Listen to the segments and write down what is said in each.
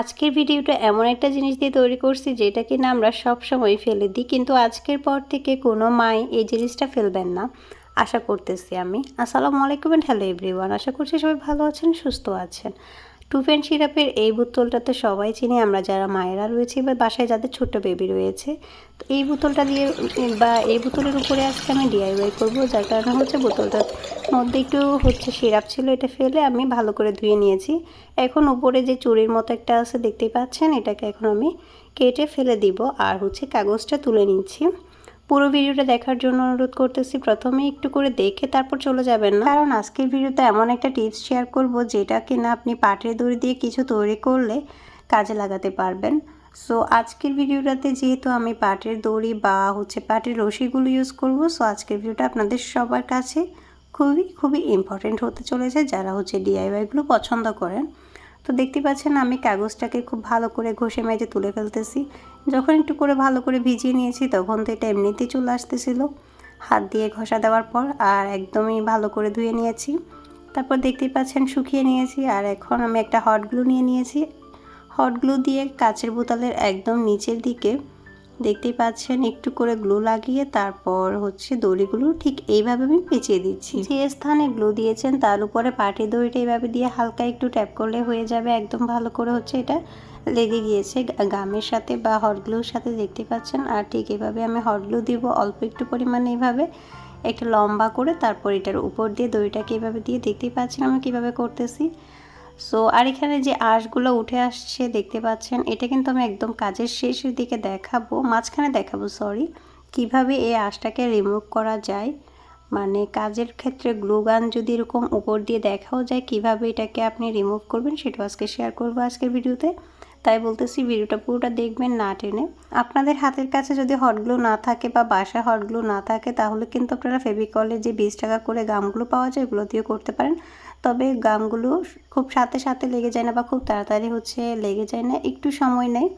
আজকের ভিডিওটা এমন একটা জিনিস দিয়ে তৈরি করছি যেটা কিনা আমরা সবসময় ফেলে দিই, কিন্তু আজকের পর থেকে কোনো মাই এই জিনিসটা ফেলবেন না, আশা করতেছি আমি। আসসালামু আলাইকুম অ্যান্ড হ্যালো এভরিওয়ান আশা করছি সবাই ভালো আছেন, সুস্থ আছেন। টু ফ্যান সিরাপের এই বোতলটা তো সবাই চিনি, আমরা যারা মায়েরা রয়েছে বা বাসায় যাদের ছোট্ট বেবি রয়েছে। তো এই বোতলটা দিয়ে, বা এই বোতলের উপরে আজকে আমি ডিআইওয়াই করব, যার কারণে হচ্ছে বোতলটার মধ্যে একটু হচ্ছে সিরাপ ছিল এটা ফেলে আমি ভালো করে ধুয়ে নিয়েছি। এখন উপরে যে চুরির মতো একটা আছে, দেখতেই পাচ্ছেন, এটাকে এখন আমি কেটে ফেলে দিব। আর হচ্ছে কাগজটা তুলে নিচ্ছি। পুরো ভিডিওটা দেখার জন্য অনুরোধ করতেছি, প্রথমে একটু করে দেখে তারপর চলে যাবেন না। কারণ আজকের ভিডিওতে এমন একটা টিপস শেয়ার করব, যেটা কিনা আপনি পাটের দড়ি দিয়ে কিছু তৈরি করলে কাজে লাগাতে পারবেন। সো, আজকের ভিডিওটাতে যেহেতু আমি পাটের দড়ি বা হচ্ছে পাটের রশিগুলো ইউজ করব, সো আজকের ভিডিওটা আপনাদের সবার কাছে খুবই খুবই ইম্পর্টেন্ট হতে চলেছে, যারা হচ্ছে ডিআইওয়াইগুলো পছন্দ করেন। তো দেখতে পাচ্ছেন আমি কাগজটাকে খুব ভালো করে ঘষে মেজে তুলে ফেলতেছি। যখন একটু করে ভালো করে ভিজিয়ে নিয়েছি তখন তো এটা এমনিতেই চলে আসতেছিল। হাত দিয়ে ঘষা দেওয়ার পর আর একদমই ভালো করে ধুয়ে নিয়েছি। তারপর দেখতেই পাচ্ছেন শুকিয়ে নিয়েছি আর এখন আমি একটা হট গ্লু নিয়ে নিয়েছি। হট গ্লু দিয়ে কাচের বোতলের একদম নিচের দিকে দেখতেই পাচ্ছেন, একটু করে গ্লু লাগিয়ে তারপর হচ্ছে দড়িগুলো ঠিক এইভাবে আমি পেঁচিয়ে দিচ্ছি। যে স্থানে গ্লু দিয়েছেন তার উপরে পাটি দড়িটা এইভাবে দিয়ে হালকা একটু ট্যাপ করলে হয়ে যাবে, একদম ভালো করে হচ্ছে এটা লেগে গিয়েছে। গামের সাথে বা হট গ্লুর সাথে দেখতে পাচ্ছেন, আর ঠিক এভাবে আমি হট গ্লু দিব অল্প একটু পরিমাণে এইভাবে একটা লম্বা করে তারপর এটার উপর দিয়ে দড়িটাকে এভাবে দিয়ে দেখতেই পাচ্ছেন আমি কীভাবে করতেছি। সো আর এখানে যে আঁশগুলো উঠে আসছে দেখতে পাচ্ছেন, এটা কিন্তু আমি একদম কাজের শেষের দিকে দেখাবো, মাঝখানে দেখাবো সরি কীভাবে এই আঁশটাকে রিমুভ করা যায়। মানে কাজের ক্ষেত্রে গ্লু গান যদি এরকম উপর দিয়ে দেখাও যায়, কীভাবে এটাকে আপনি রিমুভ করবেন সেটাও আজকে শেয়ার করব আজকের ভিডিওতে। তাই বলতেছি ভিডিওটা পুরোটা দেখবেন না টেনে। আপনাদের হাতের কাছে যদি হটগ্লু না থাকে বা বাসায় হটগ্লু না থাকে, তাহলে কিন্তু আপনারা ফেভিকলের যে বিশ টাকা করে গামগুলো পাওয়া যায়, ওগুলো দিয়ে করতে পারেন। তবে গামগুলো খুব সাথে সাথে লেগে যায় না বা খুব তাড়াতাড়ি হচ্ছে লেগে যায় না, একটু সময় নেয়।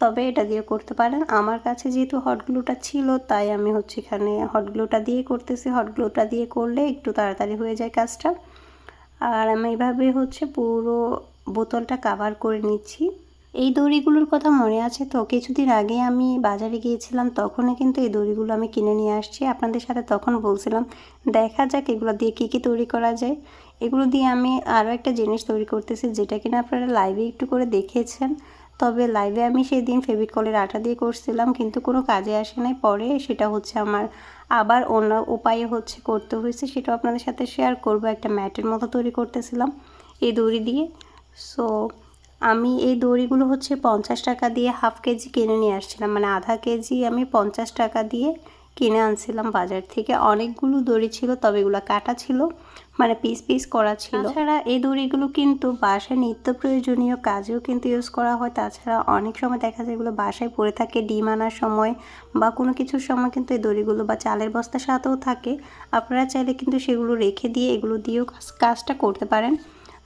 তবে এটা দিয়ে করতে পারেন। আমার কাছে যেহেতু হটগ্লুটা ছিল, তাই আমি হচ্ছে এখানে হটগ্লুটা দিয়ে করতেছি। হটগ্লুটা দিয়ে করলে একটু তাড়াতাড়ি হয়ে যায় কাজটা। আর আমি এইভাবে হচ্ছে পুরো বোতলটা কাভার করে নিচ্ছি। এই দড়িগুলোর কথা মনে আছে তো। কিছুদিন আগে আমি বাজারে গিয়েছিলাম, তখনই কিন্তু এই দড়িগুলো আমি কিনে নিয়ে আসছি। আপনাদের সাথে তখন বলছিলাম, দেখা যাক এগুলো দিয়ে কী কী তৈরি করা যায়। এগুলো দিয়ে আমি আরও একটা জিনিস তৈরি করতেছি, যেটা কিনা আপনারা লাইভে একটু করে দেখেছেন। তবে লাইভে আমি সেই দিন ফেভিকলের আটা দিয়ে করছিলাম, কিন্তু কোনো কাজে আসে নাই। পরে সেটা হচ্ছে আমার আবার অন্য উপায়ে হচ্ছে করতে হয়েছে, সেটাও আপনাদের সাথে শেয়ার করব। একটা ম্যাটের মতো তৈরি করতেছিলাম এই দড়ি দিয়ে। সো আমি এই দড়িগুলো হচ্ছে পঞ্চাশ টাকা দিয়ে হাফ কেজি কিনে নিয়ে আসছিলাম। মানে আধা কেজি আমি পঞ্চাশ টাকা দিয়ে কিনে আনছিলাম বাজার থেকে। অনেকগুলো দড়ি ছিল, তবে এগুলো কাটা ছিল মানে পিস পিস করা ছিল। তাছাড়া এই দড়িগুলো কিন্তু বাসায় নিত্য প্রয়োজনীয় কাজেও কিন্তু ইউজ করা হয়। তাছাড়া অনেক সময় দেখা যায় এগুলো বাসায় পড়ে থাকে, ডিম আনার সময় বা কোনো কিছুর সময় কিন্তু এই দড়িগুলো বা চালের বস্তার সাথেও থাকে। আপনারা চাইলে কিন্তু সেগুলো রেখে দিয়ে এগুলো দিয়েও কাজটা করতে পারেন।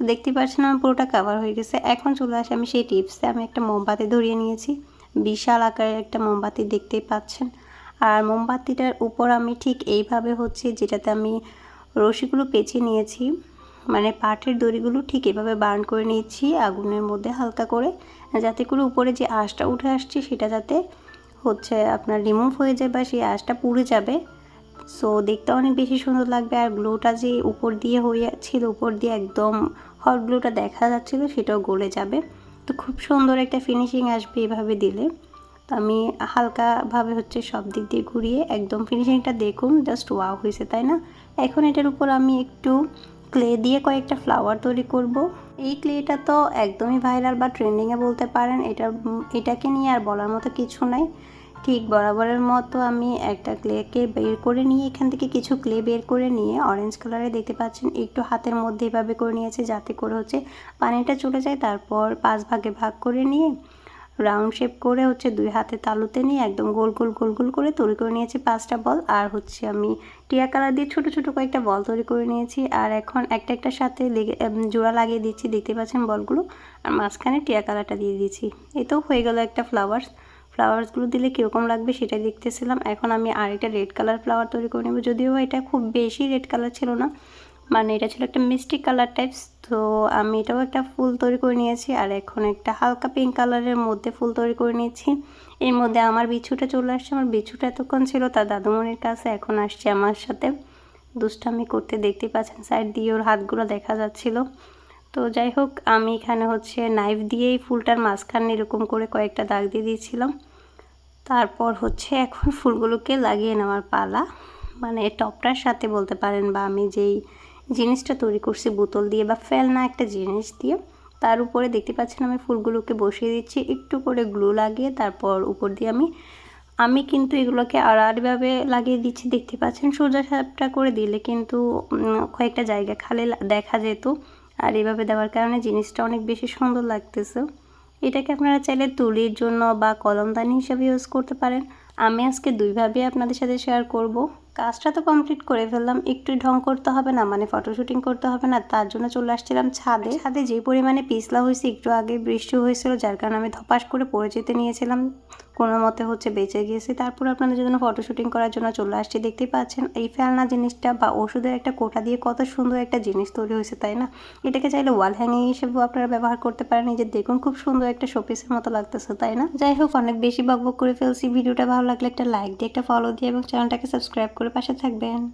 দেখতে পাচ্ছেন আমার পুরোটা কাভার হয়ে গেছে। এখন চলে আসে আমি সেই টিপসে আমি একটা মোমবাতি ধরিয়ে নিয়েছি। বিশাল আকারের একটা মোমবাতি দেখতেই পাচ্ছেন। আর মোমবাতিটার উপর আমি ঠিক এইভাবে হচ্ছে যেটাতে আমি রশিগুলো পেঁচিয়ে নিয়েছি মানে পাটের দড়িগুলো ঠিক এভাবে বার্ন করে নিয়েছি আগুনের মধ্যে হালকা করে, যাতে করে উপরে যে আঁশটা উঠে আসছে সেটা যাতে হচ্ছে আপনার রিমুভ হয়ে যায় বা সেই আঁশটা পুড়ে যাবে। সো দেখতে অনেক বেশি সুন্দর লাগবে আর গ্লোটা যে উপর দিয়ে হয়ে ছিল উপর দিয়ে একদম হট গ্লোটা দেখা যাচ্ছিল, সেটাও গলে যাবে। তো খুব সুন্দর একটা ফিনিশিং আসবে এভাবে দিলে। তো আমি হালকাভাবে হচ্ছে সব দিক দিয়ে ঘুরিয়ে একদম ফিনিশিংটা দেখুন জাস্ট ওয়াও হয়েছে, তাই না? এখন এটার উপর আমি একটু ক্লে দিয়ে কয়েকটা ফ্লাওয়ার তৈরি করব। এই ক্লেটা তো একদমই ভাইরাল বা ট্রেন্ডিংয়ে বলতে পারেন, এটা এটাকে নিয়ে আর বলার মতো কিছু নাই। ঠিক বরাবরের মতো আমি একটা ক্লেকে বের করে নিয়ে এখান থেকে কিছু ক্লে বের করে নিয়ে অরেঞ্জ কালারে দেখতে পাচ্ছেন, একটু হাতের মধ্যে এভাবে করে নিয়েছে যাতে করে হচ্ছে পানিটা চলে যায়। তারপর পাঁচ ভাগে ভাগ করে নিয়ে রাউন্ড শেপ করে হচ্ছে দুই হাতে তালুতে নিয়ে একদম গোল গোল গোল গোল করে তৈরি করে নিয়েছি পাঁচটা বল আর হচ্ছে আমি টিয়া কালার দিয়ে ছোটো ছোটো কয়েকটা বল তৈরি করে নিয়েছি। আর এখন একটা একটার সাথে লেগে জোড়া লাগিয়ে দিচ্ছি, দেখতে পাচ্ছেন বলগুলো আর মাঝখানে টিয়া কালারটা দিয়ে দিয়েছি। এতেও হয়ে গেল একটা ফ্লাওয়ার্স ফ্লাওয়ার্সগুলো দিলে কীরকম লাগবে সেটাই দেখতেছিলাম। এখন আমি আরেকটা রেড কালার ফ্লাওয়ার তৈরি করে নেব। যদিও এটা খুব বেশি রেড কালার ছিল না মানে এটা ছিল একটা মিষ্টি কালার টাইপস। তো আমি এটাও একটা ফুল তৈরি করে নিয়েছি আর এখন একটা হালকা পিঙ্ক কালারের মধ্যে ফুল তৈরি করে নিয়েছি। এর মধ্যে আমার বিছুটা চলে আসছে। আমার বিছুটা এতক্ষণ ছিল তার দাদুমণির কাছে, এখন আসছে আমার সাথে। দুষ্টামি করতে দেখতে পাচ্ছেন, সাইড দিয়ে ওর হাতগুলো দেখা যাচ্ছিল। তো যাই হোক, আমি এখানে হচ্ছে নাইফ দিয়েই ফুলটার মাঝখানে এরকম করে কয়েকটা দাগ দিয়ে দিয়েছিলাম। তারপর হচ্ছে এখন ফুলগুলোকে লাগিয়ে নেওয়ার পালা। মানে টপটার সাথে বলতে পারেন বা আমি যেই জিনিসটা তৈরি করছি, বোতল দিয়ে বা ফেলনা একটা জিনিস দিয়ে, তার উপরে দেখতে পাচ্ছেন আমি ফুলগুলোকে বসিয়ে দিচ্ছি, একটু করে গ্লু লাগিয়ে তারপর উপর দিয়ে আমি আমি কিন্তু এগুলোকে আড়াআড়িভাবে লাগিয়ে দিচ্ছি। দেখতে পাচ্ছেন সোজা সাপটা করে দিলে কিন্তু কয়েকটা জায়গা খালি দেখা যেত। আর এভাবে দেওয়ার কারণে জিনিসটা অনেক বেশি সুন্দর লাগতেছে। এটাকে আপনারা চাইলে তুলির জন্য বা কলমদানি হিসাবে ইউজ করতে পারেন। আমি আজকে দুইভাবেই আপনাদের সাথে শেয়ার করব। কাজটা তো কমপ্লিট করে ফেললাম। একটু ঢং করতে হবে না মানে ফটো শুটিং করতে হবে না। তার জন্য চলে আসছিলাম ছাদে। ছাদে যে পরিমাণে পিছলা হয়েছে, একটু আগে বৃষ্টি হয়েছিল, যার কারণে আমি ধপাস করে পড়ে যেতে নিয়েছিলাম। কোনো মতে হচ্ছে বেঁচে গিয়েছে। তারপর আপনাদের জন্য ফটো শুটিং করার জন্য চলে আসছি। দেখতেই পাচ্ছেন, এই ফেলনা জিনিসটা বা ওষুধের একটা কোটা দিয়ে কত সুন্দর একটা জিনিস তৈরি হয়েছে, তাই না? এটাকে চাইলে ওয়াল হ্যাঙ্গিং হিসেবেও আপনারা ব্যবহার করতে পারেন। এই যে দেখুন, খুব সুন্দর একটা শোপিসের মতো লাগতেছে, তাই না? যাই হোক, অনেক বেশি বকবক করে ফেলছি। ভিডিওটা ভালো লাগলে একটা লাইক দিয়ে, একটা ফলো দিয়ে, এবং চ্যানেলটাকে সাবস্ক্রাইব করে পাশে থাকবেন।